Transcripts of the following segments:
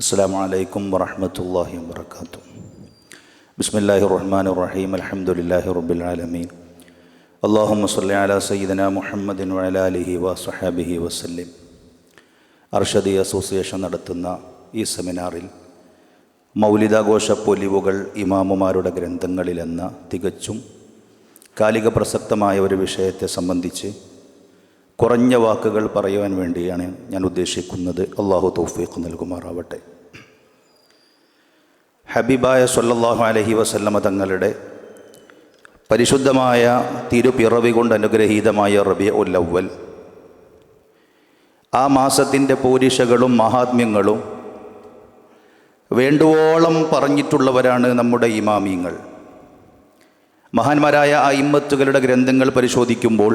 السلام عليكم ورحمة الله وبركاته بسم الله الرحمن الرحيم الحمد لله رب العالمين اللهم صل على سيدنا محمد وعلى آله وصحابه وسلم Arshadi association നടത്തുന്ന ഈ സെമിനാറിൽ മൗലികാഘോഷ പൊലിവുകൾ ഇമാമുമാരുടെ ഗ്രന്ഥങ്ങളിലെന്ന തികച്ചും കാലിക പ്രസക്തമായ ഒരു വിഷയത്തെ സംബന്ധിച്ച് കുറഞ്ഞ വാക്കുകൾ പറയുവാൻ വേണ്ടിയാണ് ഞാൻ ഉദ്ദേശിക്കുന്നത് അള്ളാഹു തൗഫീഖ് നൽകുമാറാവട്ടെ ഹബീബായ സല്ലാഹു അലഹി വസല്ലമ തങ്ങളുടെ പരിശുദ്ധമായ തിരുപിറവി കൊണ്ട് അനുഗ്രഹീതമായ റബിയ ഉല്ലവൽ ആ മാസത്തിന്റെ പൂരിഷകളും മഹാത്മ്യങ്ങളും വേണ്ടുവോളം പറഞ്ഞിട്ടുള്ളവരാണ് നമ്മുടെ ഇമാമിയങ്ങൾ മഹാന്മാരായ ആ ഇമ്മത്തുകളുടെ ഗ്രന്ഥങ്ങൾ പരിശോധിക്കുമ്പോൾ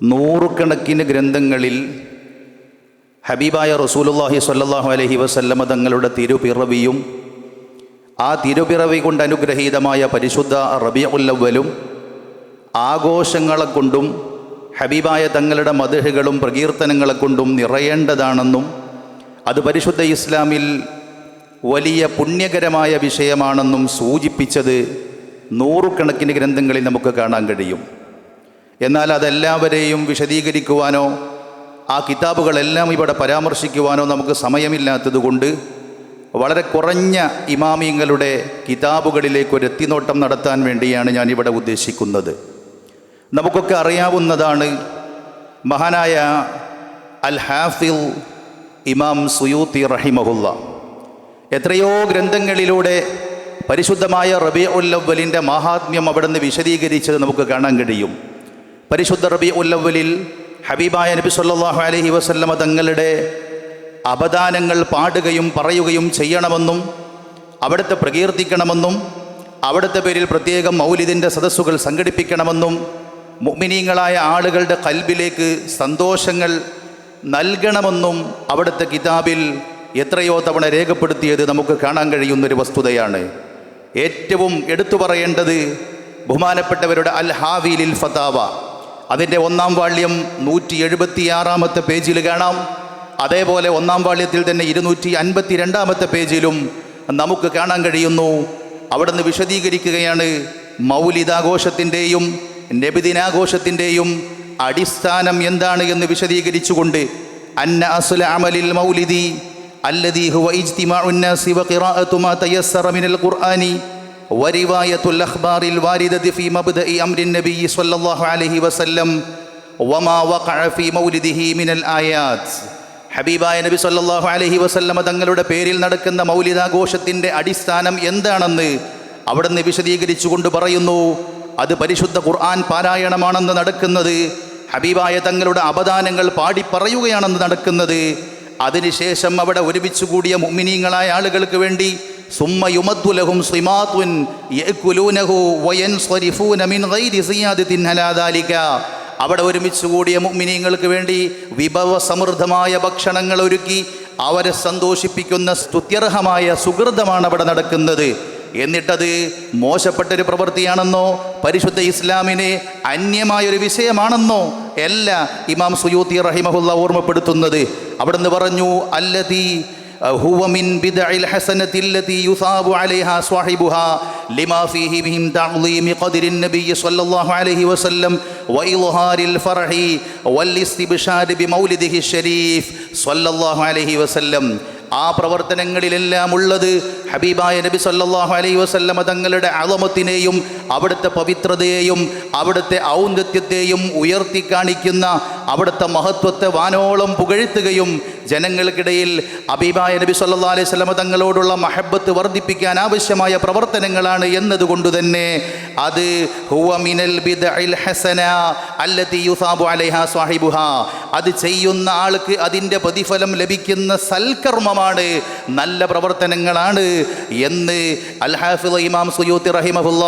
നൂറുകണക്കിന് ഗ്രന്ഥങ്ങളിൽ ഹബീബായ റസൂലുല്ലാഹി സല്ലാഹു അലഹി വസല്ലമ തങ്ങളുടെ തിരുപിറവിയും ആ തിരുപിറവി കൊണ്ട് അനുഗ്രഹീതമായ പരിശുദ്ധ റബിയുല്ലവലും ആഘോഷങ്ങളെ കൊണ്ടും ഹബീബായ തങ്ങളുടെ മതിഹുകളും പ്രകീർത്തനങ്ങളെ കൊണ്ടും നിറയേണ്ടതാണെന്നും അത് പരിശുദ്ധ ഇസ്ലാമിൽ വലിയ പുണ്യകരമായ വിഷയമാണെന്നും സൂചിപ്പിച്ചത് നൂറുകണക്കിന് ഗ്രന്ഥങ്ങളിൽ നമുക്ക് കാണാൻ കഴിയും. എന്നാൽ അതെല്ലാവരെയും വിശദീകരിക്കുവാനോ ആ കിതാബുകളെല്ലാം ഇവിടെ പരാമർശിക്കുവാനോ നമുക്ക് സമയമില്ലാത്തതുകൊണ്ട് വളരെ കുറഞ്ഞ ഇമാമിയങ്ങളുടെ കിതാബുകളിലേക്ക് ഒരു എത്തിനോട്ടം നടത്താൻ വേണ്ടിയാണ് ഞാനിവിടെ ഉദ്ദേശിക്കുന്നത്. നമുക്കൊക്കെ അറിയാവുന്നതാണ് മഹാനായ അൽ ഹാഫിൽ ഇമാം സുയൂത്തി റഹിമഹുല്ല. എത്രയോ ഗ്രന്ഥങ്ങളിലൂടെ പരിശുദ്ധമായ റബി ഉല്ലവലിന്റെ മഹാത്മ്യം അവിടുന്ന് വിശദീകരിച്ചത് നമുക്ക് കാണാൻ കഴിയും. പരിശുദ്ധ റബി ഉല്ലവലിൽ ഹബീബായ നബി സല്ലാഹു അലഹി വസല്ലമ തങ്ങളുടെ അപദാനങ്ങൾ പാടുകയും പറയുകയും ചെയ്യണമെന്നും അവിടുത്തെ പ്രകീർത്തിക്കണമെന്നും അവിടുത്തെ പേരിൽ പ്രത്യേകം മൗലിദിന്റെ സദസ്സുകൾ സംഘടിപ്പിക്കണമെന്നും മുഅ്മിനീങ്ങളായ ആളുകളുടെ കൽബിലേക്ക് സന്തോഷങ്ങൾ നൽകണമെന്നും അവിടുത്തെ കിതാബിൽ എത്രയോ തവണ രേഖപ്പെടുത്തിയത് നമുക്ക് കാണാൻ കഴിയുന്നൊരു വസ്തുതയാണ്. ഏറ്റവും എടുത്തു പറയേണ്ടത് ബഹുമാനപ്പെട്ടവരുടെ അൽ ഹാവിലിൽ ഫതാവ. അതിന്റെ ഒന്നാം വാള്യം നൂറ്റി എഴുപത്തിയാറാമത്തെ പേജിൽ കാണാം. അതേപോലെ ഒന്നാം വാള്യത്തിൽ തന്നെ ഇരുന്നൂറ്റി അൻപത്തി രണ്ടാമത്തെ പേജിലും നമുക്ക് കാണാൻ കഴിയുന്നു അവിടുന്ന് വിശദീകരിക്കുകയാണ് മൗലിതാഘോഷത്തിൻ്റെയും നബിദിനാഘോഷത്തിൻ്റെയും അടിസ്ഥാനം എന്താണ് എന്ന് വിശദീകരിച്ചുകൊണ്ട് അന്ന അസുല അമലിൽ മൗലിദി الذي هو اجتماع الناس وقراءة ما تيسر من القرآن ورواية الأخبار الواردة في مبدأ أمر النبي صلى الله عليه وسلم وما وقع في مولده من الآيات ഹബീബായ നബി സല്ലാഹു അലഹി വസല്ലമ തങ്ങളുടെ പേരിൽ നടക്കുന്ന മൗലികാഘോഷത്തിന്റെ അടിസ്ഥാനം എന്താണെന്ന് അവിടുന്ന് വിശദീകരിച്ചുകൊണ്ട് പറയുന്നു. അത് പരിശുദ്ധ ഖുർആൻ പാരായണമാണെന്ന് നടക്കുന്നത് ഹബീബായ തങ്ങളുടെ അപദാനങ്ങൾ പാടി പറയുകയാണെന്ന് നടക്കുന്നത്. അതിനുശേഷം അവിടെ ഒരുമിച്ച് കൂടിയ മുമ്മിനീങ്ങളായ ആളുകൾക്ക് വേണ്ടി സുമ്മ യുമദ്ദുലഹും സിമാത്തുൻ യഅ്കുലൂനഹു വയൻസരിഫൂന മിൻ സിയാദത്തിൻ അലാ ദാലിക. അവിടെ ഒരുമിച്ച് കൂടിയ മുഅ്മിനീങ്ങൾക്ക് വേണ്ടി വിഭവ സമൃദ്ധമായ ഭക്ഷണങ്ങൾ ഒരുക്കി അവരെ സന്തോഷിപ്പിക്കുന്ന സ്തുത്യർഹമായ സുഹൃതമാണ് അവിടെ നടക്കുന്നത്. എന്നിട്ടത് മോശപ്പെട്ടൊരു പ്രവൃത്തിയാണെന്നോ പരിശുദ്ധ ഇസ്ലാമിനെ അന്യമായൊരു വിഷയമാണെന്നോ അല്ല ഇമാം സുയൂത്തി റഹിമഹുല്ല ഓർമ്മപ്പെടുത്തുന്നത്. അവിടുന്ന് പറഞ്ഞു അല്ലതീ هو من بدع الحسنة التي يثاب عليها صاحبها لما فيه من تعظيم قدر النبي صلى الله عليه وسلم وإظهار الفرح والاستبشار بمولده الشريف صلى الله عليه وسلم ആ പ്രവർത്തനങ്ങളിലെല്ലാം ഉള്ളത് ഹബീബായ നബി സല്ലാഹു അലൈ വസല്ലമ തങ്ങളുടെ അളമത്തിനെയും അവിടുത്തെ പവിത്രതയെയും അവിടുത്തെ ഔന്നത്യത്തെയും ഉയർത്തി കാണിക്കുന്ന അവിടുത്തെ മഹത്വത്തെ വാനോളം പുകഴ്ത്തുകയും ജനങ്ങൾക്കിടയിൽ അബീബായ നബി സല്ലാ അലൈഹി സ്വലമ തങ്ങളോടുള്ള മഹബത്ത് വർദ്ധിപ്പിക്കാൻ ആവശ്യമായ പ്രവർത്തനങ്ങളാണ് എന്നതുകൊണ്ട് തന്നെ അത് അത് ചെയ്യുന്ന ആൾക്ക് അതിന്റെ പ്രതിഫലം ലഭിക്കുന്ന സൽക്കർമ്മമാണ് നല്ല പ്രവർത്തനങ്ങളാണ് എന്ന് അൽ ഇമാം സുയൂത്തി റഹിമഹുല്ല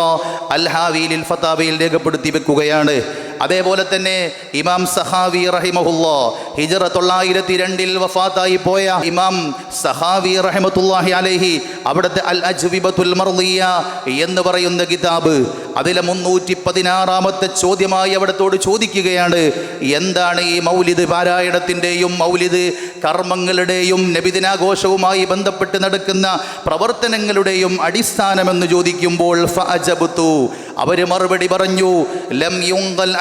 അൽഹാവിയിൽ ഹാവിയിൽ രേഖപ്പെടുത്തി വെക്കുകയാണ്. അതേപോലെ തന്നെ ഇമാം സഹാവി റഹിമഹുല്ലോ ഹിജറ തൊള്ളായിരത്തി രണ്ടിൽ വഫാത്തായി പോയ ഇമാം സഹാവി റഹിമത്തുല്ലാഹി അലഹി അവിടുത്തെ അൽ അജ്വിബത്തുൽ മർദിയ എന്ന് പറയുന്ന കിതാബ് അതിലെ മുന്നൂറ്റി പതിനാറാമത്തെ ചോദ്യമായി അവിടത്തോട് ചോദിക്കുകയാണ്. എന്താണ് ഈ മൗലിദ് പാരായണത്തിന്റെയും മൗലിദ് കർമ്മങ്ങളുടെയും നബിദിനാഘോഷവുമായി ബന്ധപ്പെട്ട് നടക്കുന്ന പ്രവർത്തനങ്ങളുടെയും അടിസ്ഥാനമെന്ന് ചോദിക്കുമ്പോൾ ഫഅജബ്തു അവർ മറുപടി പറഞ്ഞു ലം യുങ്കൽ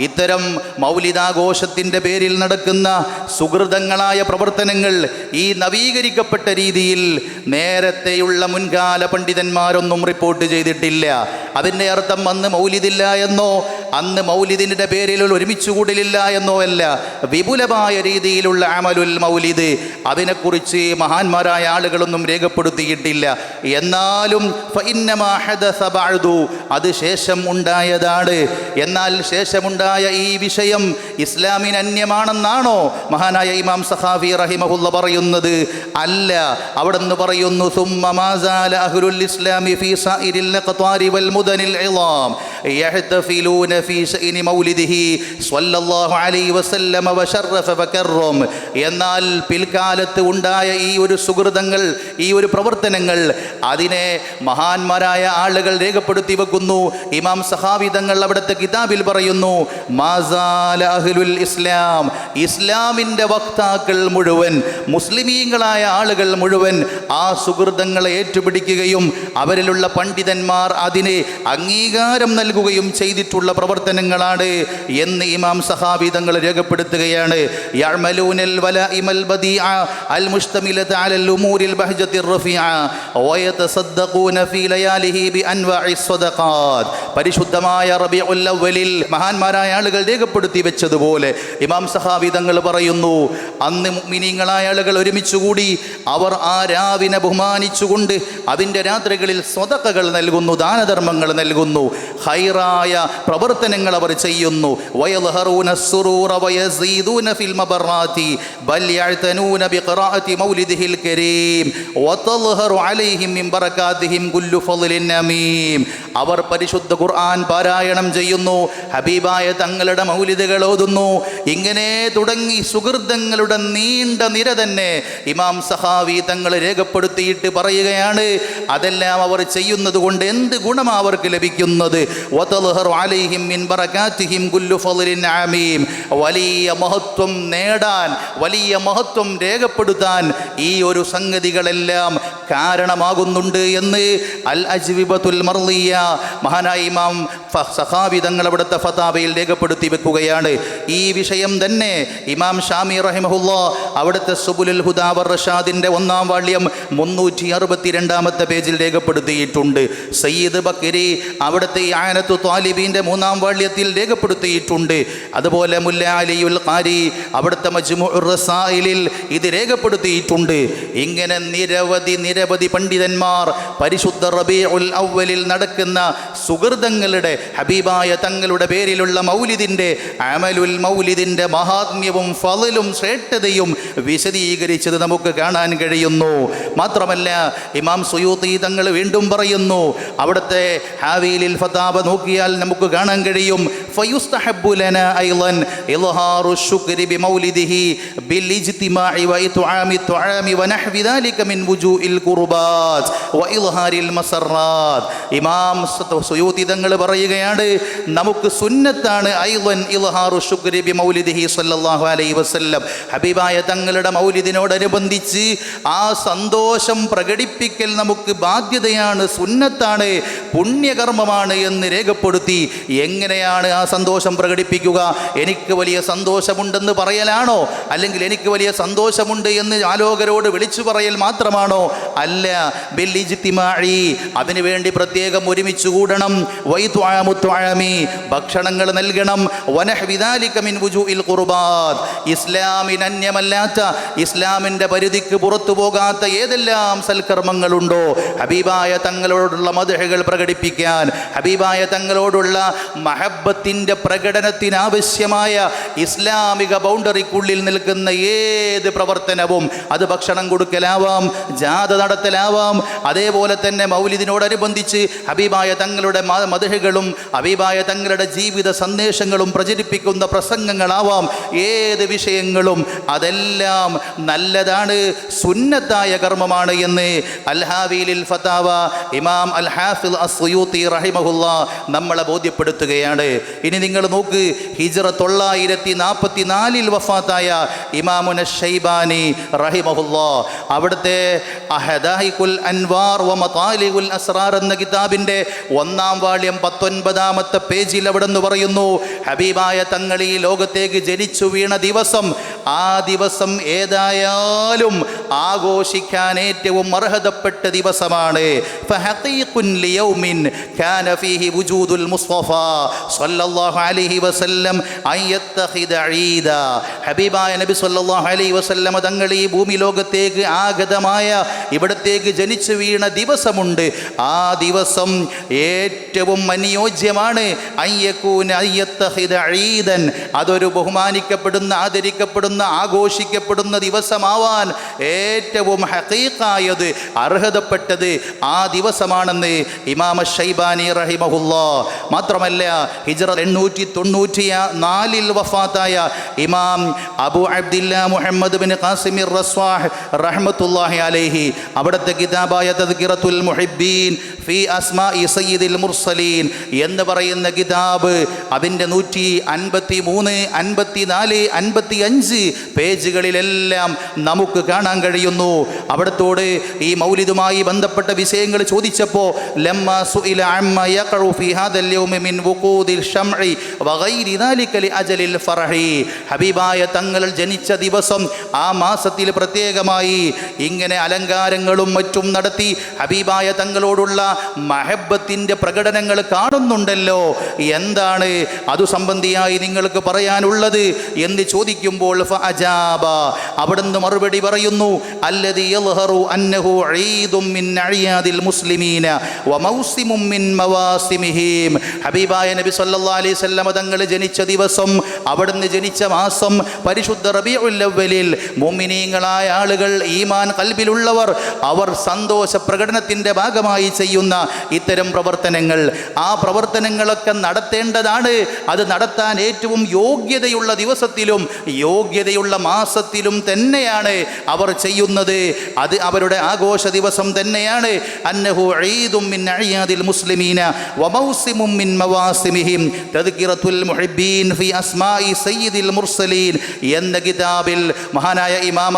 ഇത്തരം മൗലിദാഘോഷത്തിന്റെ പേരിൽ നടക്കുന്ന സുഹൃതങ്ങളായ പ്രവർത്തനങ്ങൾ ഈ നവീകരിക്കപ്പെട്ട രീതിയിൽ നേരത്തെയുള്ള മുൻകാല പണ്ഡിതന്മാരൊന്നും റിപ്പോർട്ട് ചെയ്തിട്ടില്ല. അതിന്റെ അർത്ഥം അന്ന് മൗലിദില്ല എന്നോ അന്ന് മൗലിദിന്റെ പേരിൽ ഒരുമിച്ച് കൂടലില്ല എന്നോ അല്ല. വിപുലമായ രീതിയിലുള്ള അമലുൽ മൗലിദ്. അതിനെക്കുറിച്ച് മഹാന്മാരായ ആളുകളൊന്നും രേഖപ്പെടുത്തിയിട്ടില്ല എന്നാലും അത് ശേഷം ഉണ്ടായതാണ്. എന്നാൽ ശേഷമുണ്ടായ ഈ വിഷയം ഇസ്ലാമിന് അന്യമാണെന്നാണോ മഹാനായ ഇമാം സഹാഫി റഹിമഹുല്ല പറയുന്നത്? അല്ല. അവിടെ നിന്ന് പറയുന്നു സുമ്മ അഹ്ലുൽ ഇസ്ലാമി ഫീ സൈരിൽ ഖത്വാരി വൽ മുദനിൽ ഇളാം. يحتفلون في شأن مولده صلى الله عليه وسلم وشرف وكرم എന്നാൽ പിൽക്കാലത്ത് ഉണ്ടായ ഈ ഒരു സുഹൃതങ്ങൾ ഈ ഒരു പ്രവർത്തനങ്ങൾ അതിനെ മഹാന്മാരായ ആളുകൾ രേഖപ്പെടുത്തി വെക്കുന്നു ഇമാം സഹാബി തങ്ങൾ അവിടുത്തെ കിതാബിൽ പറയുന്നു മാസാല അഹ്ലുൽ ഇസ്ലാം ഇസ്ലാമിൻ്റെ വക്താക്കൾ മുഴുവൻ മുസ്ലിമീങ്ങളായ ആളുകൾ മുഴുവൻ ആ സുഹൃതങ്ങളെ ഏറ്റുപിടിക്കുകയും അവരിലുള്ള പണ്ഡിതന്മാർ അതിന് അംഗീകാരം നൽകുകയും ചെയ്തിട്ടുള്ള പ്രവർത്തനങ്ങളാണ് എന്ന് ഇമാം സഹാബി തങ്ങൾ രേഖപ്പെടുത്തുകയാണ്. പരിശുദ്ധമായ റബീഉൽ അവ്വലിൽ മഹാന്മാരായ ആളുകൾ രേഖപ്പെടുത്തി വെച്ചതുപോലെ ഇമാം സഹാബിതങ്ങൾ പറയുന്നു അന്ന് മിനിങ്ങളായ ആളുകൾ ഒരുമിച്ചുകൂടി അവർ ആ രാവിനെ ബഹുമാനിച്ചുകൊണ്ട് അതിന്റെ രാത്രികളിൽ സ്വതക്കകൾ നൽകുന്നു ദാനധർമ്മങ്ങൾ നൽകുന്നു. ഹൈറായ പ്രവർത്തനങ്ങൾ അവർ ചെയ്യുന്നു. അവർ പരിശുദ്ധ ഖുർആൻ പാരായണം ചെയ്യുന്നു. ഹബീബായ തങ്ങളുടെ മൗലിദുകൾ ഓതുന്നു. ഇങ്ങനെ തുടങ്ങി സുഹൃതങ്ങളുടെ നീണ്ട നിര തന്നെ ഇമാം സഹാവി തങ്ങൾ രേഖപ്പെടുത്തിയിട്ട് പറയുകയാണ്. അതെല്ലാം അവർ ചെയ്യുന്നത് കൊണ്ട് എന്ത് ഗുണം അവർക്ക് ലഭിക്കുന്നത്? വലിയ മഹത്വം നേടാൻ വലിയ മഹത്വം രേഖപ്പെടുത്താൻ ഈ ഒരു സംഗതികളെല്ലാം കാരണമാകുന്നുണ്ട് എന്ന് അൽ അജ്വിബത്തുൽ മർലിയ മഹാനായ ഇമാം ഫ- സഹാബി തങ്ങൾ അവിടുത്തെ ഫതാബയിൽ രേഖപ്പെടുത്തി വെക്കുകയാണ്. ഈ വിഷയം തന്നെ ഇമാം ഷാമി റഹിമഹുല്ല അവിടുത്തെ സുബുലുൽ ഹുദാവർ റഷാദിന്റെ ഒന്നാം വാള്യം മുന്നൂറ്റി അറുപത്തി രണ്ടാമത്തെ പേജിൽ രേഖപ്പെടുത്തിയിട്ടുണ്ട്. സയ്യിദ് ബക്കരി അവിടുത്തെ ആനത്തു താലിബീന്റെ മൂന്നാം വാള്യത്തിൽ രേഖപ്പെടുത്തിയിട്ടുണ്ട്. അതുപോലെ മുല്ല അലിയുൽ ഖാരി അവിടുത്തെ മജ്മുറസായിലിൽ ഇത് രേഖപ്പെടുത്തിയിട്ടുണ്ട്. ഇങ്ങനെ നിരവധി നിരവധി പണ്ഡിതന്മാർ പരിശുദ്ധ റബീഉൽ അവലിൽ നടക്കുന്ന സുഹൃതങ്ങളുടെ ഹബീബായ തങ്ങളുടെ പേരിലുള്ള മൗലിദിന്റെ അമലുൽ മൗലിദിന്റെ മഹാത്മ്യവും ഫലലും ശ്രേഷ്ഠതയും വിശദീകരിച്ചത് നമുക്ക് കാണാൻ കഴിയുന്നു. മാത്രമല്ല ഇമാം സുയൂത്തി തങ്ങൾ വീണ്ടും പറയുന്നു അവിടുത്തെ ഹാവിയിൽ ഫതാബ നോക്കിയാൽ നമുക്ക് കാണാൻ കഴിയും. ഇമാം സുയൂതി തങ്ങൾ പറയുക പറയുകയാണ് നമുക്ക് സുന്നത്താണ് ഐവൻ മൗലിദിഹി വസല്ലം. ഹബീബായ തങ്ങളുടെ മൗലിദിനോടനുബന്ധിച്ച് ആ സന്തോഷം പ്രകടിപ്പിക്കൽ നമുക്ക് ബാധ്യതയാണ് സുന്നത്താണ് പുണ്യകർമ്മമാണ് എന്ന് രേഖപ്പെടുത്തി എങ്ങനെയാണ് ആ സന്തോഷം പ്രകടിപ്പിക്കുക? എനിക്ക് വലിയ സന്തോഷമുണ്ടെന്ന് പറയലാണോ? അല്ലെങ്കിൽ എനിക്ക് വലിയ സന്തോഷമുണ്ട് എന്ന് ആലോകരോട് വിളിച്ചു പറയൽ മാത്രമാണോ? അല്ല ബില്ലിജിത്തിമാഴി അതിനുവേണ്ടി പ്രത്യേകം ഒരുമിച്ച് കൂടണം. ഭക്ഷണങ്ങൾ നൽകണം. ഇസ്ലാമിന് അന്യമല്ലാത്ത ഇസ്ലാമിന്റെ പരിധിക്ക് പുറത്തു പോകാത്ത ഏതെല്ലാം സൽക്കർമ്മങ്ങളുണ്ടോ? ഹബീബായ തങ്ങളോടുള്ള മധുഹകൾ പ്രകടിപ്പിക്കാൻ ഹബീബായ തങ്ങളോടുള്ള മഹബത്തിന്റെ പ്രകടനത്തിനാവശ്യമായ ഇസ്ലാമിക ബൗണ്ടറിക്കുള്ളിൽ നിൽക്കുന്ന ഏത് പ്രവർത്തനവും അത് ഭക്ഷണം കൊടുക്കലാവാം ജാഥ നടത്തലാവാം. അതേപോലെ തന്നെ മൗലിദിനോടനുബന്ധിച്ച് ഹബീബായ തങ്ങളുടെ മധുഹകളും ഹബീബായ തങ്ങളുടെ ജീവിത സന്ദേശങ്ങളും പ്രചരിപ്പിക്കുന്ന പ്രസംഗങ്ങളാവാം. ഏത് വിഷയങ്ങളും അതെല്ലാം നല്ലതാണ് സുന്നത്തായ കർമ്മമാണ് എന്ന് അൽഹാവീലിൽ ഫതാവ ഇമാം അൽഹാഫിൽ അസ്യൂത്തി റഹിമഹുല്ല നമ്മളെ ബോധ്യപ്പെടുത്തുകയാണ്. ഇനി നിങ്ങൾ നോക്ക് ഹിജറ തൊള്ളായിരത്തി നാൽപ്പത്തി നാലിൽ വഫാത്തായ ഇമാമുന ഷൈബാനി റഹിമഹുല്ല. അവിടുത്തെ അഹദാഹിക്കുൽ അൻവാർ വ അസ്റാർ എന്ന കിതാബിന്റെ ഒന്നാം വാള്യം പത്തൊൻപതാമത്തെ പേജിൽ അവിടെ നിന്ന് പറയുന്നു ഹബീബായ തങ്ങൾ ഈ ലോകത്തേക്ക് ജനിച്ചു വീണ ദിവസം ആ ദിവസം ഏതായാലും ആഘോഷിക്കാൻ ഏറ്റവും അർഹതപ്പെട്ട ദിവസമാണ്. അൻ യത്തഖിദ ഈദ. ഹബീബായ നബി സ്വല്ലല്ലാഹു അലൈഹി വസല്ലം തങ്ങൾ ഈ ഭൂമി ലോകത്തേക്ക് ആഗതമായ ഇവിടത്തേക്ക് ജനിച്ചു വീണ ദിവസമുണ്ട്. ആ ദിവസം ഏറ്റവും അനുയോജ്യമാണ് അതൊരു ബഹുമാനിക്കപ്പെടുന്ന ആദരിക്കപ്പെടുന്ന ആഘോഷിക്കപ്പെടുന്ന ദിവസമാവാൻ ഏറ്റവും ഹക്കീക്കായത് അർഹതപ്പെട്ടത് ആ ദിവസമാണെന്ന് ഇമാമ ഷൈബാനി റഹിമഹുല്ല. മാത്രമല്ല ഹിജറ എണ്ണൂറ്റി തൊണ്ണൂറ്റി നാലിൽ വഫാത്തായ Imam Abu Abdillah Muhammad bin ഖാസിമിർ റസ്വാഹ് റഹ്മത്തുല്ലാഹി അലൈഹി. അവിടുത്തെ കിതാബായ തദ്കിറത്തുൽ മുഹിബ്ബീൻ ഫി അസ്മാഇ സയ്യിദിൽ മുർസലീൻ എന്ന് പറയുന്ന കിതാബ് അതിന്റെ നൂറ്റി അൻപത്തി മൂന്ന് അൻപത്തി നാല് അൻപത്തി അഞ്ച് പേജുകളിലെല്ലാം നമുക്ക് കാണാൻ കഴിയുന്നു. അവിടത്തോട് ഈ മൗലിതുമായി ബന്ധപ്പെട്ട വിഷയങ്ങൾ ചോദിച്ചപ്പോൾ ഹബീബായ തങ്ങൾ ജനിച്ച ദിവസം ആ മാസത്തിൽ പ്രത്യേകമായി ഇങ്ങനെ അലങ്കാരങ്ങളും മറ്റും നടത്തി ഹബീബായ തങ്ങളോടുള്ള മഹബത്തിന്റെ പ്രകടനങ്ങൾ കാണുന്നുണ്ടല്ലോ. എന്താണ് അതു സംബന്ധിയായി നിങ്ങൾക്ക് പറയാനുള്ളത് എന്ന് ചോദിക്കുമ്പോൾ അവിടുന്ന് മറുപടി പറയുന്നു അല്ലതി അന്നഹു മുസ്ലിമീന. ഹബീബായ നബി അലൈഹി വസല്ലം തങ്ങൾ ജനിച്ച ദിവസം അവിടുന്ന് ജനിച്ച മാസം പരിശുദ്ധ റബീഉൽ മുമിനീങ്ങളായ ആളുകൾ ഈമാൻ കൽബിലുള്ളവർ അവർ സന്തോഷ പ്രകടനത്തിന്റെ ഭാഗമായി ചെയ്യുന്ന ഇത്തരം പ്രവർത്തനങ്ങൾ. ആ പ്രവർത്തനങ്ങളൊക്കെ നടത്തേണ്ടതാണ്. അത് നടത്താൻ ഏറ്റവും യോഗ്യതയുള്ള ദിവസത്തിലും യോഗ്യതയുള്ള മാസത്തിലും തന്നെയാണ് അവർ ചെയ്യുന്നത്. അത് അവരുടെ ആഘോഷ ദിവസം തന്നെയാണ്. അന്നഹു മിൻ അഴിയാദിൽ മുസ്ലിമീന വമൗസിമും മിൻ മവാസിമിഹിം തദ്കിറത്തുൽ മുഹിബ്ബീൻ ഫി അസ്മാഇ സയ്യിദിൽ മുർസലീൻ എന്ന കിതാബിൽ മഹാനായ ഇമാം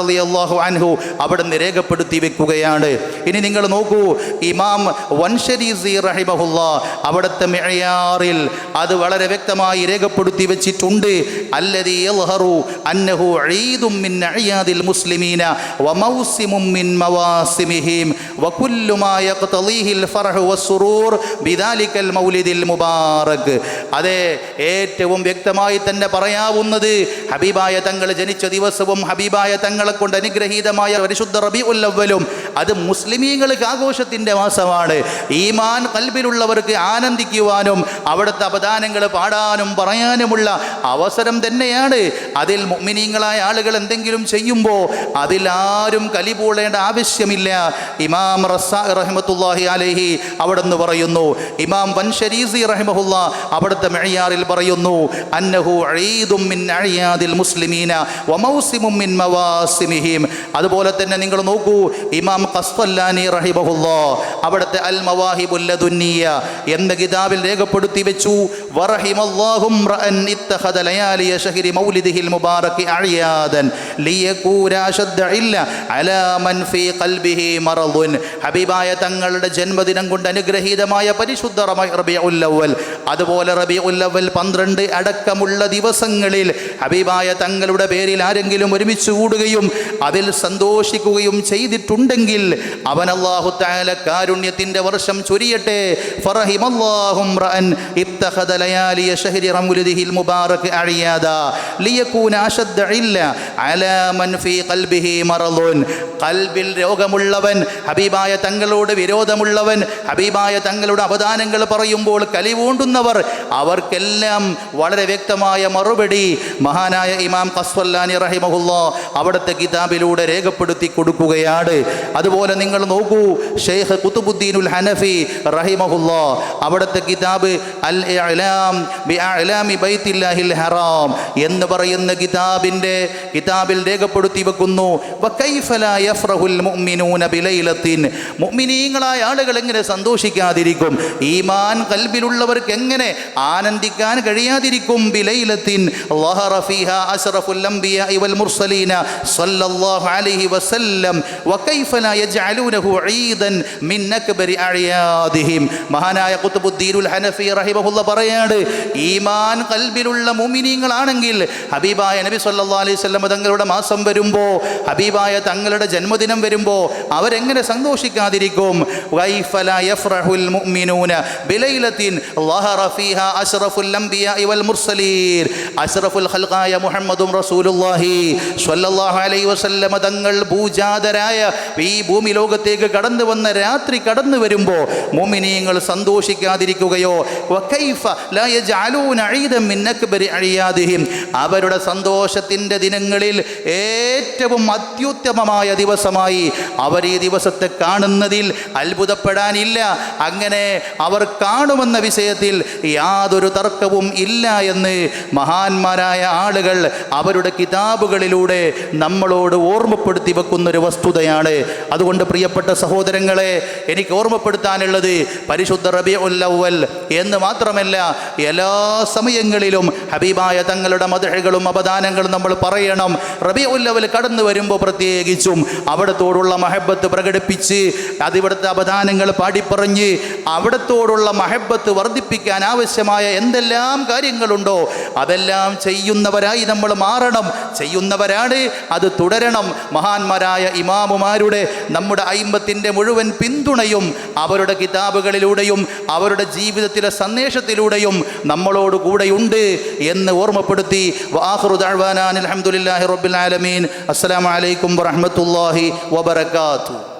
റളിയല്ലാഹു അൻഹു അവിടുന്ന് രേഖപ്പെടുത്തി വെക്കുകയാണ്. ഇനി നിങ്ങൾ നോക്കൂ ഇമാം വൻഷരീസി റഹിമഹുല്ല അവിടുത്തെ മെഴയാറിൽ അത് വളരെ വ്യക്തമായി രേഖപ്പെടുത്തി വെച്ചിട്ടുണ്ട്. യൽഹറു അന്നഹു മിൻ അഴിയാദിൽ മുസ്ലിമീന വമൗസിമും മിൻ മവാസിമിഹിം വകുല്ലു മാ യഖ്തളീഹിൽ ഫർഹു ബിദാലിക്കൽ മൗലിദിൽ മുബാറക്. അതെ ഏറ്റവും വ്യക്തമായി തന്നെ പറയാവുന്നത് ഹബീബായ തങ്ങൾ ജനിച്ച ദിവസവും ഹബീബായ തങ്ങളെ കൊണ്ട് അനുഗ്രഹീതമായ പരിശുദ്ധ റബി ഉല്ലവലും അത് മുസ്ലിമീങ്ങൾക്ക് ആഘോഷത്തിന്റെ മാസമാണ്. ഈമാൻ കൽബിലുള്ളവർക്ക് ആനന്ദിക്കുവാനും അവിടുത്തെ അപദാനങ്ങൾ പാടാനും പറയാനുമുള്ള അവസരം തന്നെയാണ്. അതിൽ മുഗ്മിനീങ്ങളായ ആളുകൾ എന്തെങ്കിലും ചെയ്യുമ്പോൾ അതിലാരും കലിപൂളേണ്ട ആവശ്യമില്ല. ഇമാം റസാ റഹ്മത്തുല്ലാഹി അലൈഹി അവിടെ നിന്ന് പറയുന്നു. ഇമാം വൻ ഷരീസി റഹിമഹുല്ല അവിടുത്തെ മെഴിയാറിൽ പറയുന്നു അന്നഹു അഴിയാദിൽ മുസ്ലിമീന മിൻ മവാസിമിഹിം. അതുപോലെ തന്നെ നിങ്ങൾ നോക്കൂ ഇമാം കസ്ഫല്ലാനി റഹിമഹുല്ല അവിടുത്തെ അൽ മവാഹിബുല്ലദുന്നിയ എന്ന കിതാബിൽ രേഖപ്പെടുത്തി വെച്ചു ഹബീബായ റഅൻ തങ്ങളുടെ ജന്മദിനം കൊണ്ട് അനുഗ്രഹീതമായ പരിശുദ്ധ അവ്വൽ അതുപോലെ റബി ഉല്ലവൽ പന്ത്രണ്ട് അടക്കമുള്ള ദിവസങ്ങളിൽ ഹബീബായ തങ്ങളുടെ പേരിൽ ആരെങ്കിലും ഒരുമിച്ച് കൂടുകയും അതിൽ സന്തോഷിക്കുകയും ചെയ്തിട്ടുണ്ടെങ്കിൽ അവൻ അള്ളാഹു താല കാരുണ്യത്തിന്റെ വർഷം ചൊരിയട്ടെ. കൽബിൽ രോഗമുള്ളവൻ ഹബീബായ തങ്ങളോട് വിരോധമുള്ളവൻ ഹബീബായ തങ്ങളുടെ അവദാനങ്ങൾ പറയുമ്പോൾ കലിവൂണ്ടുന്ന ചോദിക്കുന്നവർ അവർക്കെല്ലാം വളരെ വ്യക്തമായ മറുപടി മഹാനായ ഇമാം കസ്വല്ലാനി റഹിമഹുല്ല അവിടുത്തെ കിതാബിലൂടെ രേഖപ്പെടുത്തി കൊടുക്കുകയാണ്. അതുപോലെ നിങ്ങൾ നോക്കൂ ഷെയ്ഖ് കുത്തുബുദ്ദീനുൽ ഹനഫി റഹിമഹുല്ല അവിടുത്തെ കിതാബ് അൽ ബൈത്തില്ലാഹിൽ ഹറാം എന്ന് പറയുന്ന കിതാബിന്റെ കിതാബിൽ രേഖപ്പെടുത്തി വെക്കുന്നു. മുഅ്മിനീങ്ങളായ ആളുകൾ എങ്ങനെ സന്തോഷിക്കാതിരിക്കും? ഈമാൻ കൽബിലുള്ളവർക്ക് എങ്ങനെ ആനന്ദിക്കാൻ കഴിയാതിരിക്കും ബിലൈലത്തിൻ. ളഹറ അഷ്റഫുൽ അംബിയ അംബിയാഇ വൽ മുർസലീന സല്ലല്ലാഹു അലൈഹി വസല്ലം. വകൈഫ ലാ യജ്അലൂനഹു ഈദൻ മിൻ അക്ബരി അഅയാദിഹിം മഹാനായ ഖുത്ബുദ്ദീനുൽ ഹനഫി റഹിമഹുല്ല പറയാണ് ഈമാൻ കൽബിലുള്ള മുഅ്മിനീങ്ങളാണെങ്കിൽ ഹബീബായ നബി സല്ലല്ലാഹു അലൈഹി വസല്ലം തങ്ങളുടെ മാസം വരുമ്പോൾ ഹബീബായ തങ്ങളുടെ ജന്മദിനം വരുമ്പോൾ അവരെങ്ങനെ സന്തോഷിക്കാതിരിക്കും? വൈഫല യഫ്റഹുൽ മുഅ്മിനൂന ബിലൈലത്തിൻ ളഹറ ഫീഹാ അഷ്റഫുൽ അംബിയാഇ വൽ മുർസലീൻ അഷ്റഫുൽ ഖൽഖായ മുഹമ്മദും റസൂലുള്ളാഹി. സ്വല്ലല്ലാഹു അലൈഹി വസല്ലം തങ്ങൾ പൂജാതരായ ഈ ഭൂമി ലോകത്തേക്ക് കടന്നു വന്ന രാത്രി കടന്നു വരുമ്പോൾ മോമിനിയങ്ങൾ സന്തോഷിക്കാതിരിക്കുകയോ അവരുടെ സന്തോഷത്തിന്റെ ദിനങ്ങളിൽ ഏറ്റവും അത്യുത്തമമായ ദിവസമായി അവർ ഈ ദിവസത്തെ കാണുന്നതിൽ അത്ഭുതപ്പെടാനില്ല. അങ്ങനെ അവർ കാണുമെന്ന വിഷയത്തിൽ യാതൊരു തർക്കവും ഇല്ല എന്ന് മഹാന്മാരായ ആളുകൾ അവരുടെ കിതാബുകളിലൂടെ നമ്മളോട് ഓർമ്മപ്പെടുത്തി വെക്കുന്നൊരു വസ്തുതയാണ്. അതുകൊണ്ട് പ്രിയപ്പെട്ട സഹോദരങ്ങളെ എനിക്ക് ഓർമ്മപ്പെടുത്താനുള്ളത് പരിശുദ്ധ റബി ഉല്ലവൽ എന്ന് മാത്രമല്ല എല്ലാ സമയങ്ങളിലും ഹബീബായ തങ്ങളുടെ മതഹകളും അപദാനങ്ങളും നമ്മൾ പറയണം. റബി ഉല്ലവൽ കടന്നു വരുമ്പോൾ പ്രത്യേകിച്ചും അവിടത്തോടുള്ള മഹബത്ത് പ്രകടിപ്പിച്ച് അതിവിടുത്തെ അപദാനങ്ങൾ പാടിപ്പറഞ്ഞ് അവിടത്തോടുള്ള മഹബത്ത് വർദ്ധിപ്പിക്കാൻ ആവശ്യമായ എന്തെല്ലാം കാര്യങ്ങളുണ്ടോ അതെല്ലാം ചെയ്യുന്നവരായി നമ്മൾ മാറണം. ചെയ്യുന്നവരാണ് അത് തുടരണം. മഹാന്മാരായ ഇമാമുമാരുടെ നമ്മുടെ അയിമ്പത്തിന്റെ മുഴുവൻ പിന്തുണയും അവരുടെ കിതാബുകളിലൂടെയും അവരുടെ ജീവിതത്തിലെ സന്ദേശത്തിലൂടെയും നമ്മളോട് കൂടെയുണ്ട് എന്ന് ഓർമ്മപ്പെടുത്തി. വാഹുറു അലഹമുല്ലാഹി ആലമീൻ. അസ്സലാമു അലൈക്കും വറഹ്മത്തുള്ളാഹി വബറകാതുഹു.